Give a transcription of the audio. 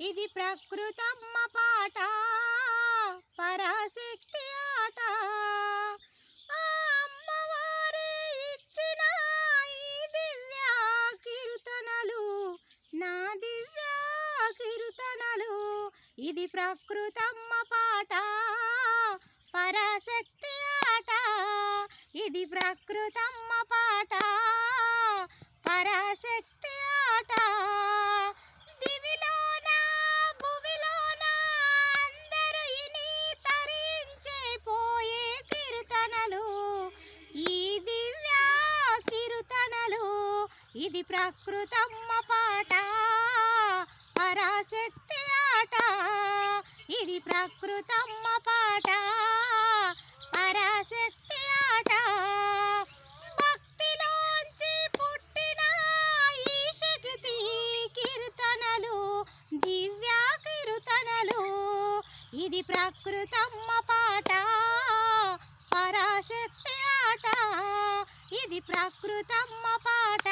ఇది ప్రకృతమ్మ పాట పరాశక్తి ఆట. ఆ అమ్మవారే ఇచ్చిన ఈ దివ్య కీర్తనలు నా దివ్య కీర్తనలు ఇది ప్రకృతమ్మ పాట పరాశక్తి ఆట. ఇది ప్రకృతమ్మ పాట పరాశక్తి ఇది ప్రకృతమ్మ పాట పరాశక్తి ఆట. ఇది ప్రకృతమ్మ పాట పరాశక్తి ఆట. భక్తిలోంచి పుట్టిన ఈ శక్తి కీర్తనలు దివ్య కీర్తనలు ఇది ప్రకృతమ్మ పాట పరాశక్తి పాట. ఇది ప్రకృతమ్మ పాట.